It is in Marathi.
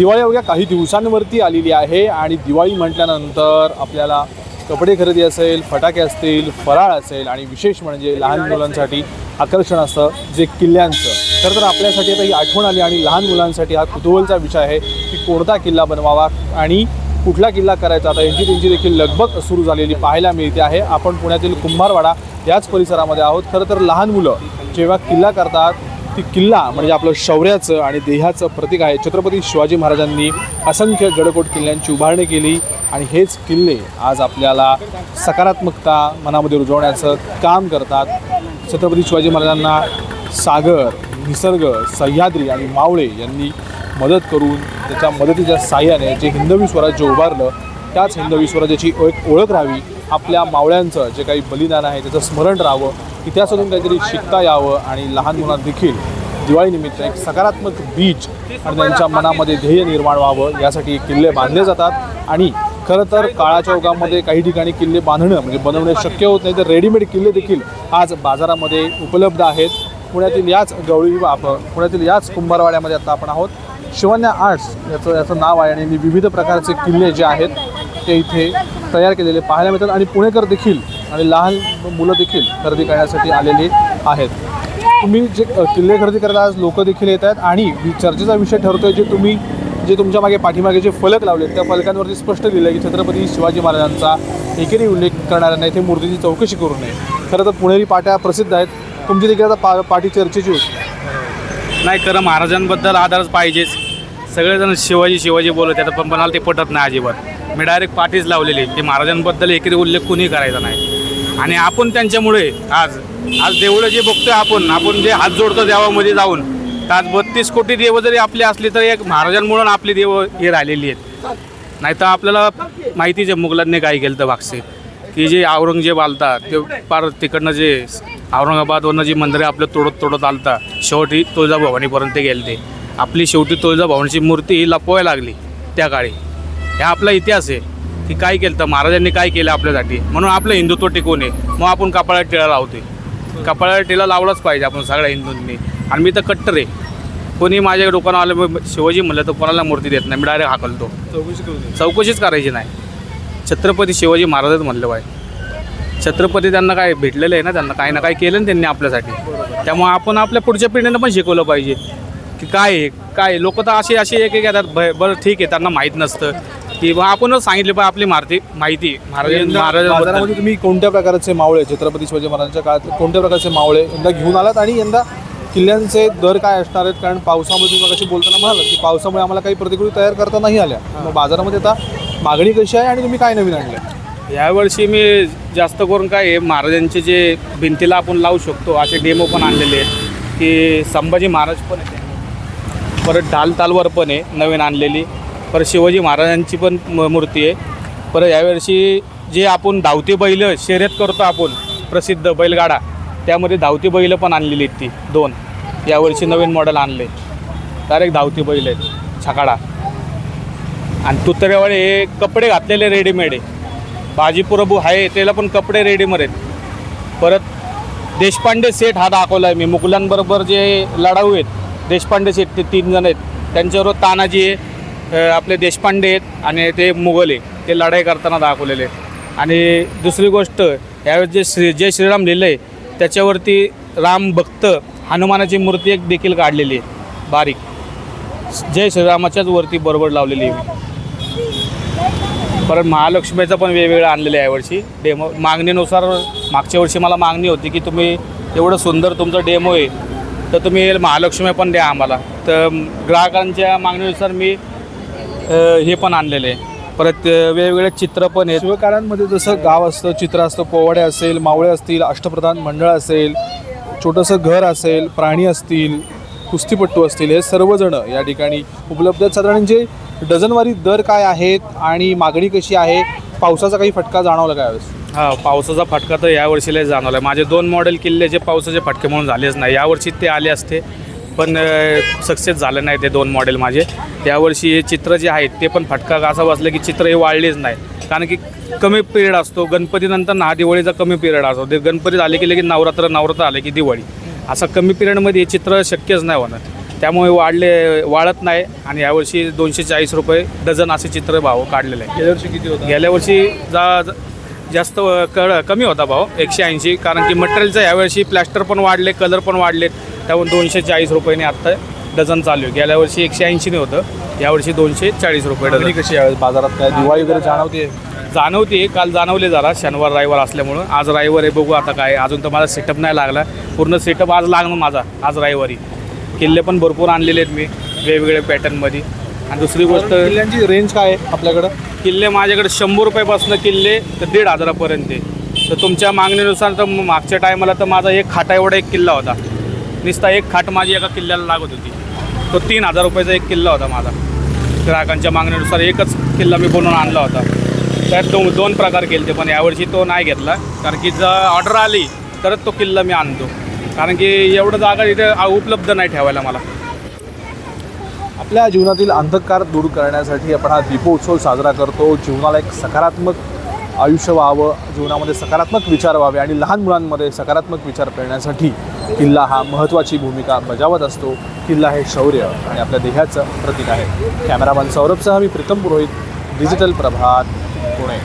दिवाळी अवघ्या काही दिवसांवरती आलेली आहे आणि दिवाळी म्हटल्यानंतर आपल्याला कपडे खरेदी असेल फटाके असतील फराळ असेल आणि विशेष म्हणजे लहान मुलांसाठी आकर्षण असतं जे किल्ल्यांचं. खरं तर आपल्यासाठी आता ही आठवण आली आणि लहान मुलांसाठी हा कुतूहलचा विषय आहे की कोणता किल्ला बनवावा आणि कुठला किल्ला करायचा. आता यांची त्यांची देखील लगबग सुरू झालेली पाहायला मिळते आहे. आपण पुण्यातील कुंभारवाडा याच परिसरामध्ये आहोत. खरं तर लहान मुलं जेव्हा किल्ला करतात ती किल्ला म्हणजे आपलं शौर्याचं आणि देहाचं प्रतीक आहे. छत्रपती शिवाजी महाराजांनी असंख्य गडकोट किल्ल्यांची उभारणी केली आणि हेच किल्ले आज आपल्याला सकारात्मकता मनामध्ये रुजवण्याचं काम करतात. छत्रपती शिवाजी महाराजांना सागर निसर्ग सह्याद्री आणि मावळे यांनी मदत करून त्याच्या मदतीच्या साह्याने जे हिंदवी स्वराज्य उभारलं त्याच हिंदवी स्वराज्याची एक ओळख राहावी आपल्या मावळ्यांचं जे काही बलिदान आहे त्याचं स्मरण राहावं इतिहासातून काहीतरी शिकता यावं आणि लहान मुलांना देखील दिवाळीनिमित्त एक सकारात्मक बीज आणि त्यांच्या मनामध्ये ध्येय निर्माण व्हावं यासाठी किल्ले बांधले जातात. आणि खरं तर काळाच्या ओघामध्ये काही ठिकाणी किल्ले बांधणं म्हणजे बनवणे शक्य होत नाही तर रेडीमेड किल्ले देखील आज बाजारामध्ये उपलब्ध आहेत. पुण्यातील याच गवळी आप पुण्यातील याच कुंभारवाड्यामध्ये आता आपण आहोत. शिवन्या आर्ट्स याचं याचं नाव आहे आणि विविध प्रकारचे किल्ले जे आहेत ते इथे तयार केलेले पाहायला मिळतात आणि पुणेकर देखील आणि लहान मुलं देखील खरेदी करण्यासाठी आलेली आहेत. तुम्ही जे किल्ले खरेदी करता आज लोक देखील येत आहेत आणि चर्चेचा विषय ठरतोय जे तुम्ही जे तुमच्या मागे पाठीमागे जे फलक लावले त्या फलकांवरती स्पष्ट लिहिलं आहे की छत्रपती शिवाजी महाराजांचा एकेरी उल्लेख करणाऱ्यांना इथे मूर्तीची चौकशी करू नये. खरं तर पुणेरी पाट्या प्रसिद्ध आहेत. तुमची देखील आता पा पाठी चर्चेची होती नाही खरं महाराजांबद्दल आधारच पाहिजेच. सगळेजण शिवाजी शिवाजी बोलत आहेत पण मला ते पटत नाही अजिबात. मी डायरेक्ट पाठीच लावलेली की महाराजांबद्दल एकरी उल्लेख कुणी करायचा नाही. आणि आपण त्यांच्यामुळे आज आज देवळं जे बघतोय आपण आपण जे हात जोडतो देवामध्ये जाऊन तर आज बत्तीस कोटी देव जरी आपली असली तरी एक महाराजांमुळे आपली देव हे राहिलेली आहेत. नाही तर आपल्याला माहितीच आहे मुघलांनी काय केलं तर भागसे की जे औरंगजेब आलता ते पार तिकडनं जे औरंगाबादवरनं जी मंदिरे आपलं तोडत तोडत आलता शेवटी तुळजाभवानीपर्यंत गेले ते आपली शेवटी तुळजाभवानीची मूर्ती ही लपवायला लागली त्या काळी. हा आपला इतिहास आहे की काय केलं तर महाराजांनी काय केलं आपल्यासाठी. म्हणून आपलं हिंदुत्व टिकवून आहे. मग आपण कपाळात टिळा लावतोय. कपाळात टिळा लावलाच पाहिजे आपण सगळ्या हिंदूंनी. आणि मी तर कट्टर आहे. कोणी माझ्या डोकानं आलं मग शिवाजी म्हणलं तर कोणाला मूर्ती देत नाही. मी डायरेक्ट हाकलतो. चौकशी चौकशीच करायची नाही. छत्रपती शिवाजी महाराजच म्हणलं पाहिजे. छत्रपती त्यांना काय भेटलेलं आहे ना त्यांना काही ना काही केलं ना त्यांनी आपल्यासाठी. त्यामुळे आपण आपल्या पुढच्या पिढीनं पण शिकवलं पाहिजे. की काय आहे काय लोक तर असे असे एक एक येतात. बरं ठीक आहे त्यांना माहीत नसतं. की बा आपणच सांगितलं पाहिजे आपली मारती माहिती महाराज यंदा महाराजांबद्दल. बाजारामध्ये तुम्ही कोणत्या प्रकारचे मावळे छत्रपती शिवाजी महाराजांच्या काळात कोणत्या प्रकारचे मावळे यंदा घेऊन आलात? आणि यंदा किल्ल्यांचे दर काय असणार आहेत? कारण पावसामध्ये तुम्ही कशी बोलताना म्हणालात की पावसामुळे आम्हाला काही प्रतिकृती तयार करता नाही आल्या. मग बाजारामध्ये आता मागणी कशी आहे आणि तुम्ही काय नवीन आणलं? यावर्षी मी जास्त करून काय आहे महाराजांचे जे भिंतीला आपण लावू शकतो असे डेमो पण आणलेले आहेत. की संभाजी महाराज पण आहे. परत ढाल तालवर पण आहे नवीन आणलेली. परत शिवाजी महाराजांची पण म- मूर्ती आहे. परत यावर्षी जे आपण धावती बैल शर्यत करतो आपण प्रसिद्ध बैलगाडा त्यामध्ये धावती बैलं पण आणलेली आहेत ती दोन. यावर्षी नवीन मॉडेल आणले. डायरेक्ट धावती बैल आहेत छकाडा. आणि तुतऱ्यावाळे हे कपडे घातलेले रेडीमेड आहे. बाजीप्रभू आहे त्याला पण कपडे रेडीमेड आहेत. परत देशपांडे सेट हा दाखवला आहे मी. मुघलांबरोबर जे लढाऊ आहेत देशपांडे सेट ते तीन जण आहेत. त्यांच्याबरोबर तानाजी आहे आपले देशपांडे आहेत आणि ते मुघल आहे. ते लढाई करताना दाखवलेले आहेत. आणि दुसरी गोष्ट यावेळेस जे श्री जय श्रीराम लिहिलं आहे त्याच्यावरती राम भक्त हनुमानाची मूर्ती एक देखील काढलेली आहे. बारीक. जय श्रीरामाच्याच वरती बरोबर लावलेली आहे. परत महालक्ष्मीचं पण वेगवेगळं आणलेलं आहे यावर्षी. डेमो मागणीनुसार मागच्या वर्षी मला मागणी होती की तुम्ही एवढं सुंदर तुमचं डेमो आहे तर तुम्ही महालक्ष्मी पण द्या आम्हाला. तर ग्राहकांच्या मागणीनुसार मी अ, हे पण आणलेले आहे. परत अ, वेगवेगळे चित्र पण आहेत. शिवकारांमध्ये जसं गाव असतं चित्र असतं पोवाडे असेल मावळे असतील अष्टप्रधान मंडळ असेल छोटंसं घर असेल प्राणी असतील कुस्तीपट्टू असतील हे सर्वजण या ठिकाणी उपलब्ध आहेत. साधारण जे डझनवारी दर काय आहेत आणि मागणी कशी आहे पावसाचा काही फटका जाणवला काय हा पावसाचा फटका तर यावर्षी लय जाणवला आहे. माझे दोन मॉडेल किल्ले जे पावसाचे फटके म्हणून झालेच नाही. यावर्षी ते आले असते. पण सक्सेस झालं नाही ते दोन मॉडेल माझे. यावर्षी हे चित्र जे आहेत ते पण फटका असं बसलं की चित्र हे वाढलेच नाही. कारण की कमी पिरियड असतो. गणपतीनंतर ना दिवाळीचा कमी पिरियड असतो. ते गणपती आले की लगेच नवरात्र नवरात्र आले की दिवाळी. असा कमी पिरियडमध्ये हे चित्र शक्यच नाही होणार. त्यामुळे वाढले वाढत नाही आणि यावर्षी दोनशे चाळीस रुपये डझन असे चित्र भाव काढलेले आहे गेल्या वर्षी किती होता? गेल्या वर्षी जा- जास्त कळ कमी होता भाव एकशे ऐंशी. कारण की मटेरियलचं यावर्षी प्लॅस्टर पण वाढले कलर पण वाढलेत. त्यामुळे दोनशे चाळीस रुपयाने आत्ता डझन चालू आहे. गेल्या वर्षी एकशे ऐंशीने होतं. यावर्षी दोनशे चाळीस रुपये डझन. कशी आहे? बाजारात काय दिवाळी वगैरे जाणवते जाणवते काल जाणवले जरा शनिवार रविवार असल्यामुळं. आज रविवार आहे बघू आता काय. अजून तर माझा सेटअप नाही लागला. पूर्ण सेटअप आज लागणार माझा आज रविवारी. किल्ले पण भरपूर आणलेले आहेत मी वेगवेगळ्या पॅटर्नमध्ये आणि दुसरी गोष्ट किल्ल्यांची रेंज काय आहे आपल्याकडं? किल्ले माझ्याकडे शंभर रुपयापासून किल्ले तर दीड हजारापर्यंत तर तुमच्या मागणीनुसार तर मागच्या टायमाला तर माझा एक खाटा एवढा एक किल्ला होता. नुसता एक खाट माझी एका किल्ल्याला लागत होती. तो तीन हजार रुपयाचा एक किल्ला होता माझा. ग्राहकांच्या मागणीनुसार एकच किल्ला मी बनवून आणला होता. त्यात दोन दोन प्रकार केले ते पण यावर्षी तो नाही घेतला. कारण की जर ऑर्डर आली तरच तो किल्ला मी आणतो. कारण की एवढं जागा इथे उपलब्ध नाही ठेवायला मला. आपल्या जीवनातील अंधकार दूर करण्यासाठी आपण हा दीपोत्सव साजरा करतो. जीवनाला एक सकारात्मक आयुष्य व्हावं जीवनामध्ये सकारात्मक विचार व्हावे आणि लहान मुलांमध्ये सकारात्मक विचार करण्यासाठी किल्ला हा महत्त्वाची भूमिका बजावत असतो. किल्ला हे शौर्य आणि आपल्या देहाचं प्रतीक आहे. कॅमेरामॅन सौरभसह मी प्रीतम पुरोहित डिजिटल प्रभात पुणे.